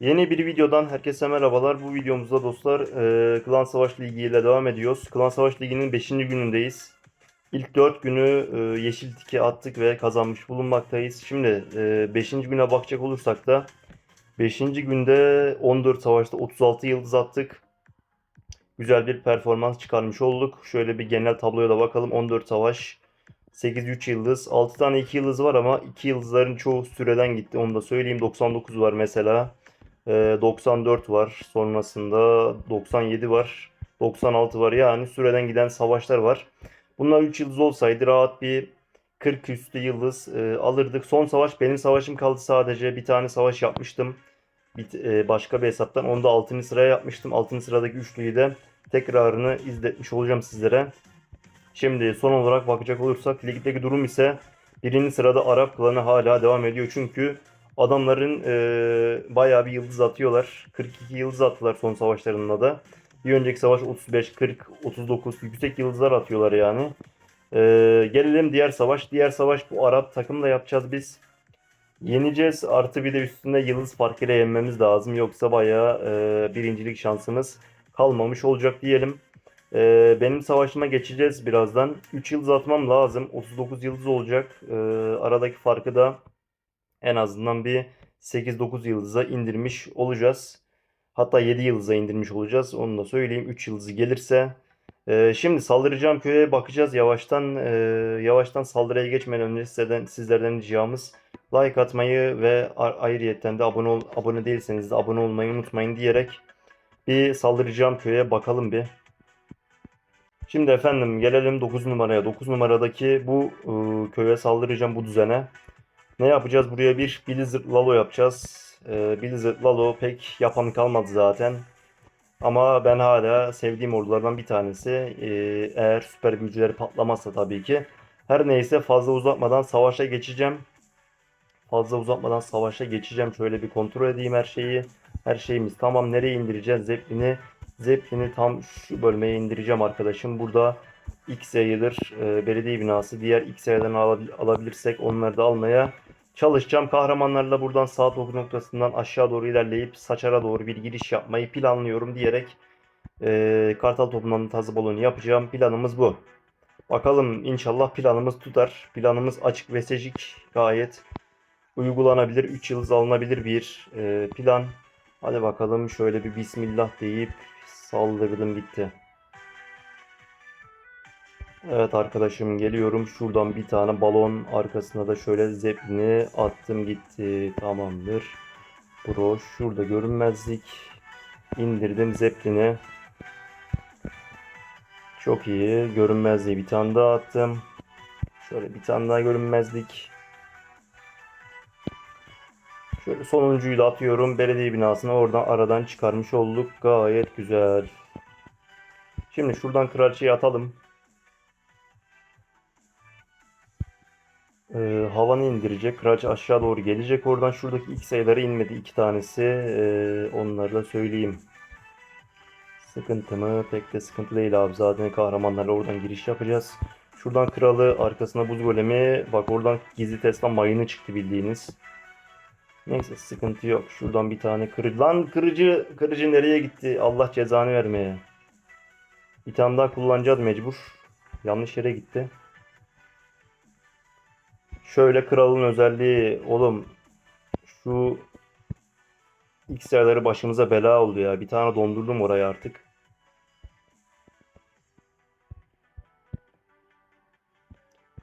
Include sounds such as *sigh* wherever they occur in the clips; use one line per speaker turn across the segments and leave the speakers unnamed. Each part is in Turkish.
Yeni bir videodan herkese merhabalar. Bu videomuzda dostlar e, Klan Savaş Ligi ile devam ediyoruz. Klan Savaş Ligi'nin 5. günündeyiz. İlk 4 günü e, yeşil tike attık ve kazanmış bulunmaktayız. Şimdi 5. güne bakacak olursak da 5. günde 14 savaşta 36 yıldız attık. Güzel bir performans çıkarmış olduk. Şöyle bir genel tabloya da bakalım. 14 savaş, 8 3 yıldız, 6 tane 2 yıldız var ama 2 yıldızların çoğu süreden gitti. Onu da söyleyeyim. 99 var mesela. Ee, 94 var. Sonrasında 97 var. 96 var. Yani süreden giden savaşlar var. Bunlar 3 yıldız olsaydı rahat bir 40 üstü yıldız e, alırdık. Son savaş benim savaşım kaldı sadece. Bir tane savaş yapmıştım. Bir, e, başka bir hesaptan. Onu da 6. sıraya yapmıştım. 6. sıradaki üçlüyü de tekrarını izletmiş olacağım sizlere. Şimdi son olarak bakacak olursak ligdeki durum ise birinci sırada Arap klanı hala devam ediyor. Çünkü adamların e, bayağı bir yıldız atıyorlar. 42 yıldız attılar son savaşlarında da. Bir önceki savaş 35, 40, 39 yüksek yıldızlar atıyorlar yani. E, gelelim diğer savaş. Diğer savaş bu Arap takımla yapacağız biz. Yeneceğiz artı bir de üstünde yıldız farkıyla yenmemiz lazım. Yoksa bayağı e, birincilik şansımız kalmamış olacak diyelim. Ee, benim savaşıma geçeceğiz birazdan. 3 yıldız atmam lazım. 39 yıldız olacak. Ee, aradaki farkı da en azından bir 8-9 yıldıza indirmiş olacağız. Hatta 7 yıldıza indirmiş olacağız. Onu da söyleyeyim. 3 yıldızı gelirse. Ee, şimdi saldıracağım köye bakacağız yavaştan. Ee, yavaştan saldırıya geçmeden önce sizlerden, sizlerden ricamız like atmayı ve ayrıyetten de abone ol, abone değilseniz de abone olmayı unutmayın diyerek bir saldıracağım köye bakalım bir. Şimdi efendim gelelim 9 numaraya. 9 numaradaki bu e, köye saldıracağım bu düzene. Ne yapacağız? Buraya bir Blizzard Lalo yapacağız. E, Blizzard Lalo pek yapan kalmadı zaten. Ama ben hala sevdiğim ordulardan bir tanesi. E, eğer süper güçleri patlamazsa tabii ki. Her neyse fazla uzatmadan savaşa geçeceğim. Fazla uzatmadan savaşa geçeceğim. Şöyle bir kontrol edeyim her şeyi. Her şeyimiz tamam. Nereye indireceğiz? Zeppelin'i Zeppelin'i tam şu bölmeye indireceğim arkadaşım. Burada X yayılır. E, belediye binası. Diğer X yerden alabilirsek onları da almaya çalışacağım. Kahramanlarla buradan sağ top noktasından aşağı doğru ilerleyip Saçar'a doğru bir giriş yapmayı planlıyorum diyerek e, Kartal topundan tazı balonu yapacağım. Planımız bu. Bakalım inşallah planımız tutar. Planımız açık ve seçik. Gayet uygulanabilir. 3 yıldız alınabilir bir e, plan. Hadi bakalım şöyle bir bismillah deyip saldırdım gitti. Evet arkadaşım geliyorum. Şuradan bir tane balon arkasına da şöyle zeplini attım gitti. Tamamdır. Bro şurada görünmezlik. indirdim zeplini. Çok iyi. Görünmezliği bir tane daha attım. Şöyle bir tane daha görünmezlik. Şöyle sonuncuyu da atıyorum. Belediye binasına oradan aradan çıkarmış olduk. Gayet güzel. Şimdi şuradan kraliçeyi atalım. Havanı indirecek. Kraliçe aşağı doğru gelecek. Oradan şuradaki ilk sayıları inmedi. iki tanesi. Ee, onları da söyleyeyim. Sıkıntı mı? Pek de sıkıntı değil abi. Zaten kahramanlarla oradan giriş yapacağız. Şuradan kralı arkasına buz golemi. Bak oradan gizli Tesla mayını çıktı bildiğiniz. Neyse sıkıntı yok. Şuradan bir tane kırıcı. Lan kırıcı, kırıcı nereye gitti? Allah cezanı vermeye. Bir tane daha kullanacağız mecbur. Yanlış yere gitti. Şöyle kralın özelliği. Oğlum şu X'lerleri başımıza bela oldu ya. Bir tane dondurdum oraya artık.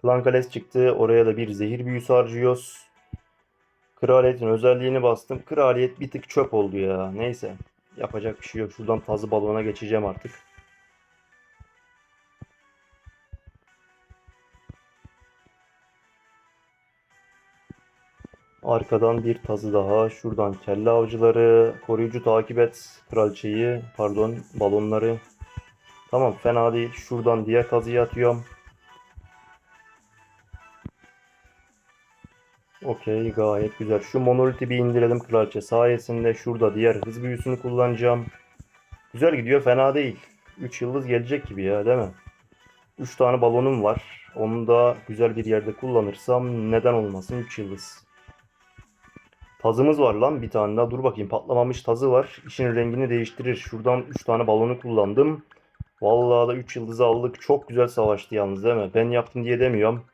Lankales çıktı. Oraya da bir zehir büyüsü harcıyoruz. Kraliyetin özelliğini bastım. Kraliyet bir tık çöp oldu ya. Neyse. Yapacak bir şey yok. Şuradan tazı balona geçeceğim artık. Arkadan bir tazı daha. Şuradan kelle avcıları. Koruyucu takip et. Kraliçeyi. Pardon. Balonları. Tamam fena değil. Şuradan diğer tazıyı atıyorum. Okey gayet güzel. Şu monoliti bir indirelim kraliçe sayesinde. Şurada diğer hız büyüsünü kullanacağım. Güzel gidiyor fena değil. 3 yıldız gelecek gibi ya değil mi? 3 tane balonum var. Onu da güzel bir yerde kullanırsam neden olmasın 3 yıldız. Tazımız var lan bir tane daha. Dur bakayım patlamamış tazı var. İşin rengini değiştirir. Şuradan 3 tane balonu kullandım. Vallahi da 3 yıldızı aldık. Çok güzel savaştı yalnız değil mi? Ben yaptım diye demiyorum.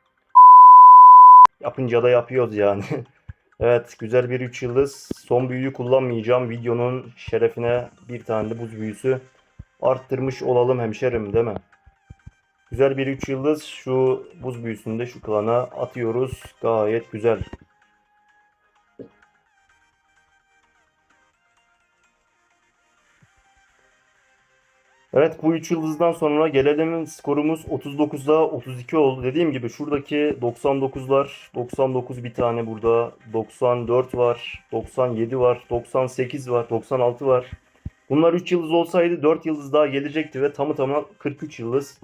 Yapınca da yapıyoruz yani. *laughs* Evet güzel bir 3 yıldız. Son büyüyü kullanmayacağım. Videonun şerefine bir tane de buz büyüsü arttırmış olalım hemşerim değil mi? Güzel bir 3 yıldız. Şu buz büyüsünü de şu klana atıyoruz. Gayet güzel. Evet bu 3 yıldızdan sonra gelelim skorumuz 39'da 32 oldu. Dediğim gibi şuradaki 99'lar 99 bir tane burada 94 var 97 var 98 var 96 var. Bunlar 3 yıldız olsaydı 4 yıldız daha gelecekti ve tamı tamına 43 yıldız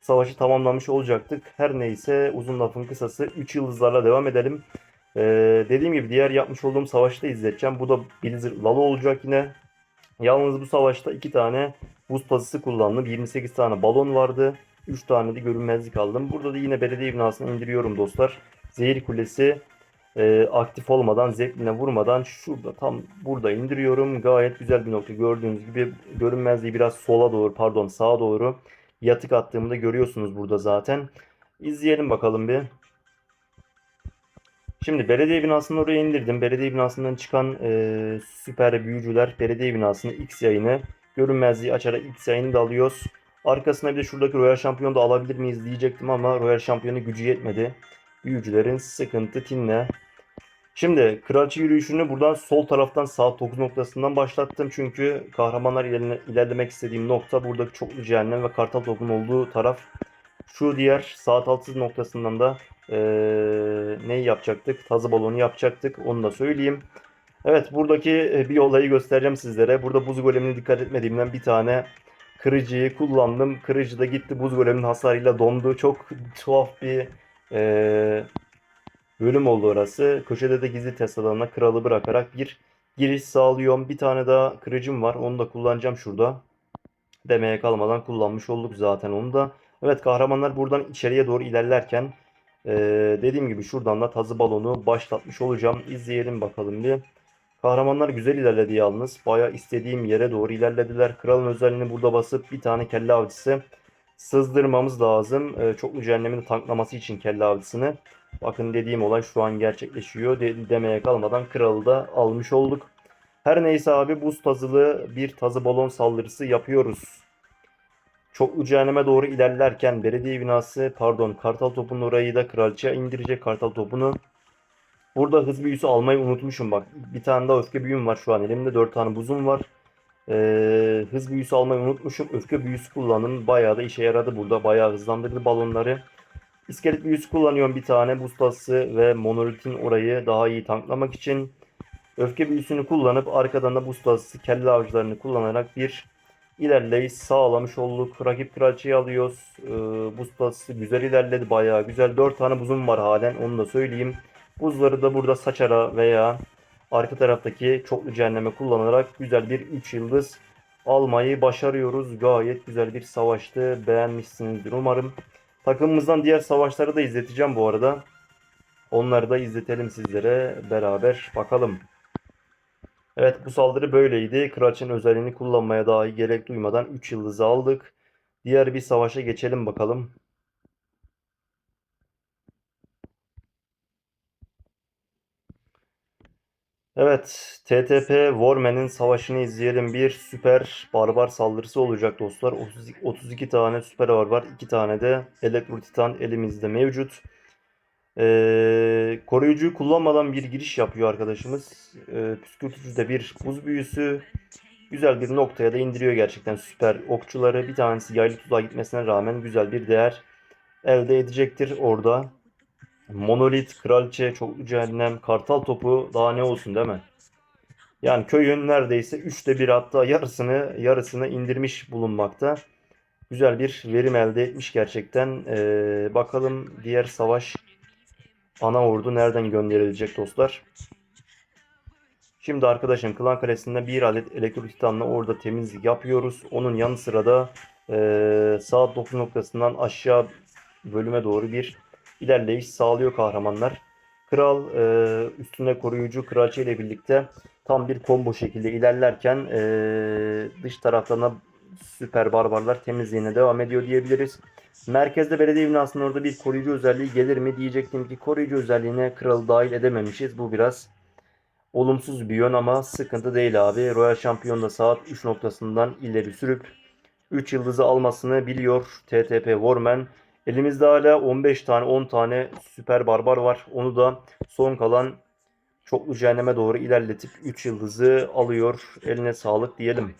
savaşı tamamlamış olacaktık. Her neyse uzun lafın kısası 3 yıldızlarla devam edelim. Ee, dediğim gibi diğer yapmış olduğum savaşı da izleteceğim. Bu da Blizzard Lalo olacak yine. Yalnız bu savaşta 2 tane buz pazısı kullandım. 28 tane balon vardı. 3 tane de görünmezlik aldım. Burada da yine belediye binasını indiriyorum dostlar. Zehir kulesi e, aktif olmadan, zevkline vurmadan şurada tam burada indiriyorum. Gayet güzel bir nokta. Gördüğünüz gibi görünmezliği biraz sola doğru pardon sağa doğru yatık attığımda görüyorsunuz burada zaten. İzleyelim bakalım bir. Şimdi belediye binasını oraya indirdim. Belediye binasından çıkan e, süper büyücüler belediye binasını X yayını görünmezliği açarak X yayını da alıyoruz. Arkasına bir de şuradaki Royal Şampiyonu da alabilir miyiz diyecektim ama Royal Şampiyonu gücü yetmedi. Büyücülerin sıkıntı tinle. Şimdi kraliçe yürüyüşünü buradan sol taraftan sağ 9 noktasından başlattım. Çünkü kahramanlar ilerle- ilerlemek istediğim nokta buradaki çoklu cehennem ve kartal topun olduğu taraf. Şu diğer saat altı noktasından da eee neyi yapacaktık? Tazı balonu yapacaktık. Onu da söyleyeyim. Evet buradaki e, bir olayı göstereceğim sizlere. Burada buz golemine dikkat etmediğimden bir tane kırıcıyı kullandım. Kırıcı da gitti buz goleminin hasarıyla dondu. Çok tuhaf bir eee, bölüm oldu orası. Köşede de gizli test alanına kralı bırakarak bir giriş sağlıyorum. Bir tane daha kırıcım var. Onu da kullanacağım şurada. Demeye kalmadan kullanmış olduk zaten onu da. Evet kahramanlar buradan içeriye doğru ilerlerken eee, dediğim gibi şuradan da tazı balonu başlatmış olacağım. İzleyelim bakalım bir. Kahramanlar güzel ilerledi yalnız. Baya istediğim yere doğru ilerlediler. Kralın özelliğini burada basıp bir tane kelle avcısı sızdırmamız lazım. Ee, çoklu cehennemin tanklaması için kelle avcısını. Bakın dediğim olay şu an gerçekleşiyor. De- demeye kalmadan kralı da almış olduk. Her neyse abi buz tazılı bir tazı balon saldırısı yapıyoruz. Çoklu cehenneme doğru ilerlerken belediye binası pardon kartal topunun orayı da kraliçe indirecek kartal topunu. Burada hız büyüsü almayı unutmuşum bak. Bir tane daha öfke büyüm var şu an elimde. 4 tane buzum var. Ee, hız büyüsü almayı unutmuşum. Öfke büyüsü kullandım. Bayağı da işe yaradı burada. Bayağı hızlandırdı balonları. İskelet büyüsü kullanıyorum bir tane. Buz tası ve monolitin orayı daha iyi tanklamak için. Öfke büyüsünü kullanıp arkadan da buz tası kelle avcılarını kullanarak bir ilerleyiş sağlamış olduk. Rakip kraliçeyi alıyoruz. Ee, buz tası güzel ilerledi. Bayağı güzel. 4 tane buzum var halen. Onu da söyleyeyim. Buzları da burada saçara veya arka taraftaki çoklu cehenneme kullanarak güzel bir 3 yıldız almayı başarıyoruz. Gayet güzel bir savaştı. Beğenmişsinizdir umarım. Takımımızdan diğer savaşları da izleteceğim bu arada. Onları da izletelim sizlere beraber bakalım. Evet bu saldırı böyleydi. Kraliçenin özelliğini kullanmaya dahi gerek duymadan 3 yıldızı aldık. Diğer bir savaşa geçelim bakalım. Evet, TTP Warman'in savaşını izleyelim. Bir süper barbar saldırısı olacak dostlar. 30 32 tane süper barbar, 2 tane de elektro titan elimizde mevcut. Ee, koruyucuyu kullanmadan bir giriş yapıyor arkadaşımız. Ee, püskürtücü de bir buz büyüsü. Güzel bir noktaya da indiriyor gerçekten süper okçuları. Bir tanesi yaylı tuzağa gitmesine rağmen güzel bir değer elde edecektir orada. Monolit, Kraliçe, Çoklu Cehennem, Kartal Topu daha ne olsun değil mi? Yani köyün neredeyse üçte bir hatta yarısını yarısını indirmiş bulunmakta. Güzel bir verim elde etmiş gerçekten. Ee, bakalım diğer savaş ana ordu nereden gönderilecek dostlar? Şimdi arkadaşım Klan Kalesi'nde bir adet elektro titanla orada temizlik yapıyoruz. Onun yanı sıra ee, saat 9 noktasından aşağı bölüme doğru bir ilerleyiş sağlıyor kahramanlar. Kral e, üstüne koruyucu kraliçe ile birlikte tam bir combo şekilde ilerlerken e, dış taraftan da süper barbarlar temizliğine devam ediyor diyebiliriz. Merkezde belediye binasının orada bir koruyucu özelliği gelir mi diyecektim ki koruyucu özelliğine kralı dahil edememişiz. Bu biraz olumsuz bir yön ama sıkıntı değil abi. Royal Şampiyon da saat 3 noktasından ileri sürüp 3 yıldızı almasını biliyor TTP Warman. Elimizde hala 15 tane 10 tane süper barbar var. Onu da son kalan çoklu cehenneme doğru ilerletip 3 yıldızı alıyor. Eline sağlık diyelim.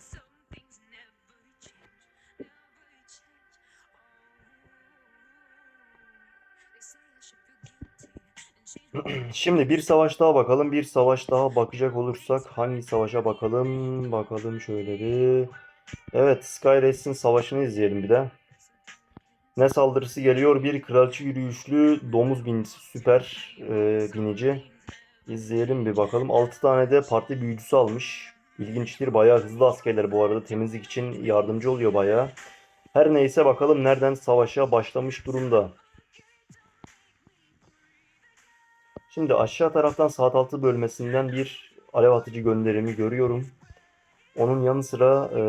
*clears throat* Şimdi bir savaş daha bakalım. Bir savaş daha bakacak olursak hangi savaşa bakalım? Bakalım şöyle bir. Evet, Sky Race'in savaşını izleyelim bir de. Ne saldırısı geliyor? Bir kraliçe yürüyüşlü domuz binicisi, süper e, binici. İzleyelim bir bakalım. 6 tane de parti büyücüsü almış. İlginçtir. Bayağı hızlı askerler bu arada. Temizlik için yardımcı oluyor bayağı. Her neyse bakalım nereden savaşa başlamış durumda. Şimdi aşağı taraftan saat altı bölmesinden bir alev atıcı gönderimi görüyorum. Onun yanı sıra e,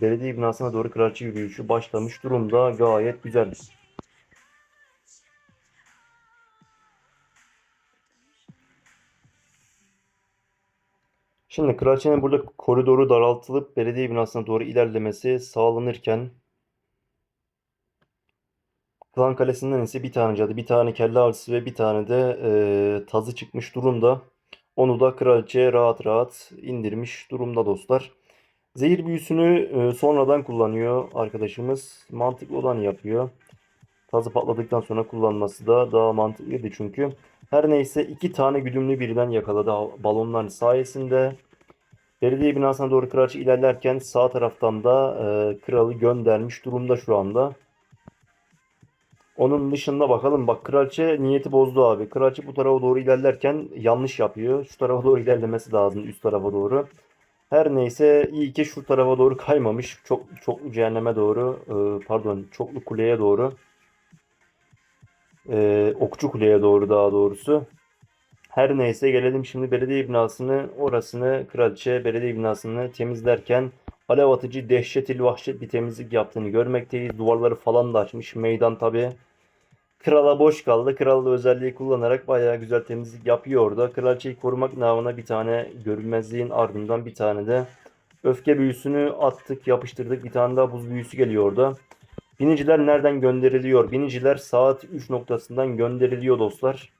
belediye binasına doğru kraliçe yürüyüşü başlamış durumda. Gayet güzel. Şimdi kraliçenin burada koridoru daraltılıp belediye binasına doğru ilerlemesi sağlanırken Klan Kalesi'nden ise bir tane cadı, bir tane kelle avcısı ve bir tane de e, tazı çıkmış durumda. Onu da kraliçe rahat rahat indirmiş durumda dostlar. Zehir büyüsünü e, sonradan kullanıyor arkadaşımız. Mantıklı olan yapıyor. Tazı patladıktan sonra kullanması da daha mantıklıydı çünkü. Her neyse iki tane güdümlü birden yakaladı balonlar sayesinde. Belediye binasına doğru kraliçe ilerlerken sağ taraftan da e, kralı göndermiş durumda şu anda. Onun dışında bakalım bak kraliçe niyeti bozdu abi. Kraliçe bu tarafa doğru ilerlerken yanlış yapıyor. Şu tarafa doğru ilerlemesi lazım üst tarafa doğru. Her neyse iyi ki şu tarafa doğru kaymamış. Çok çoklu cehenneme doğru e, pardon çoklu kuleye doğru. E, okçu kuleye doğru daha doğrusu. Her neyse gelelim şimdi belediye binasını orasını kraliçe belediye binasını temizlerken alev atıcı dehşetil vahşet bir temizlik yaptığını görmekteyiz. Duvarları falan da açmış. Meydan tabi. Krala boş kaldı. Kral özelliği kullanarak bayağı güzel temizlik yapıyor orada. Kraliçeyi korumak namına bir tane görünmezliğin ardından bir tane de öfke büyüsünü attık, yapıştırdık. Bir tane daha buz büyüsü geliyor orada. Biniciler nereden gönderiliyor? Biniciler saat 3 noktasından gönderiliyor dostlar.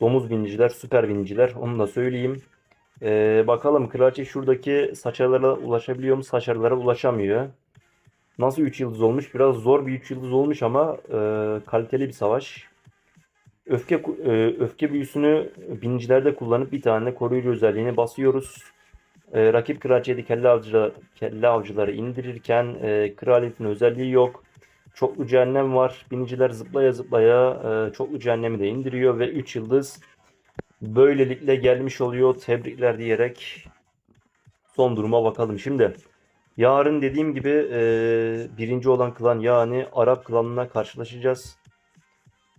Domuz biniciler, süper biniciler. Onu da söyleyeyim. Ee, bakalım kraliçe şuradaki saçarlara ulaşabiliyor mu? Saçarlara ulaşamıyor. Nasıl 3 yıldız olmuş? Biraz zor bir 3 yıldız olmuş ama e, kaliteli bir savaş. Öfke e, öfke büyüsünü binicilerde kullanıp bir tane koruyucu özelliğini basıyoruz. E, rakip kraliçede kelle, avcıları, kelle avcıları indirirken e, kraliyetin özelliği yok. Çoklu cehennem var. Biniciler zıplaya zıplaya e, çoklu cehennemi de indiriyor ve 3 yıldız böylelikle gelmiş oluyor. Tebrikler diyerek son duruma bakalım. Şimdi yarın dediğim gibi e, birinci olan klan yani Arap klanına karşılaşacağız.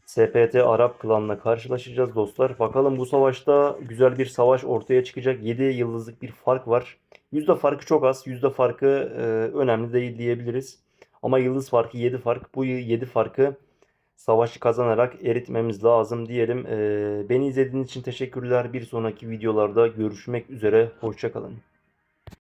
SPT Arap klanına karşılaşacağız dostlar. Bakalım bu savaşta güzel bir savaş ortaya çıkacak. 7 yıldızlık bir fark var. Yüzde farkı çok az. Yüzde farkı e, önemli değil diyebiliriz. Ama yıldız farkı 7 fark. Bu 7 farkı savaşı kazanarak eritmemiz lazım diyelim. E, beni izlediğiniz için teşekkürler. Bir sonraki videolarda görüşmek üzere. Hoşçakalın.